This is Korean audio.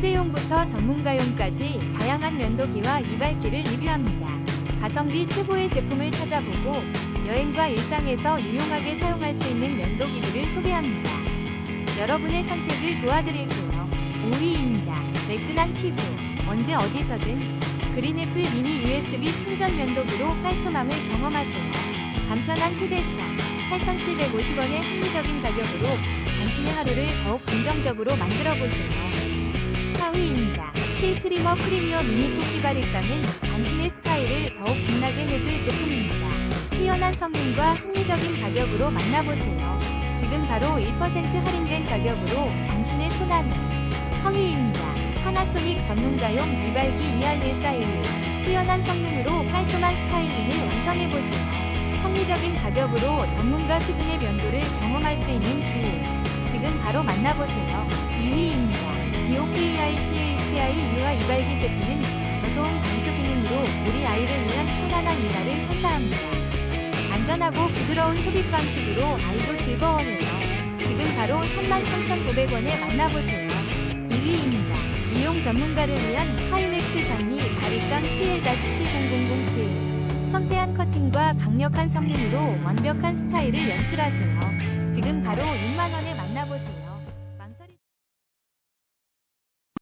휴대용부터 전문가용까지 다양한 면도기와 이발기를 리뷰합니다. 가성비 최고의 제품을 찾아보고 여행과 일상에서 유용하게 사용할 수 있는 면도기들을 소개합니다. 여러분의 선택을 도와드릴게요. 5위입니다. 매끈한 피부. 언제 어디서든 그린애플 미니 USB 충전 면도기로 깔끔함을 경험하세요. 간편한 휴대성. 8,750원의 합리적인 가격으로 당신의 하루를 더욱 긍정적으로 만들어보세요. 4위입니다. 힐 트리머 프리미어 미니 토끼 바리감은 당신의 스타일을 더욱 빛나게 해줄 제품입니다. 뛰어난 성능과 합리적인 가격으로 만나보세요. 지금 바로 1% 할인된 가격으로 당신의 손안에 3위입니다. 파나소닉 전문가용 이발기 ER1416 뛰어난 성능으로 깔끔한 스타일링을 완성해보세요. 합리적인 가격으로 전문가 수준의 면도를 경험할 수 있는 기회. 지금 바로 만나보세요. CHI 유아 이발기 세트는 저소음 방수 기능으로 우리 아이를 위한 편안한 이발을 선사합니다. 안전하고 부드러운 흡입 방식으로 아이도 즐거워해요. 지금 바로 33,900원에 만나보세요. 1위입니다. 미용 전문가를 위한 하이맥스 장미 바리감 CL-7000K 섬세한 커팅과 강력한 성능으로 완벽한 스타일을 연출하세요. 지금 바로 6만원에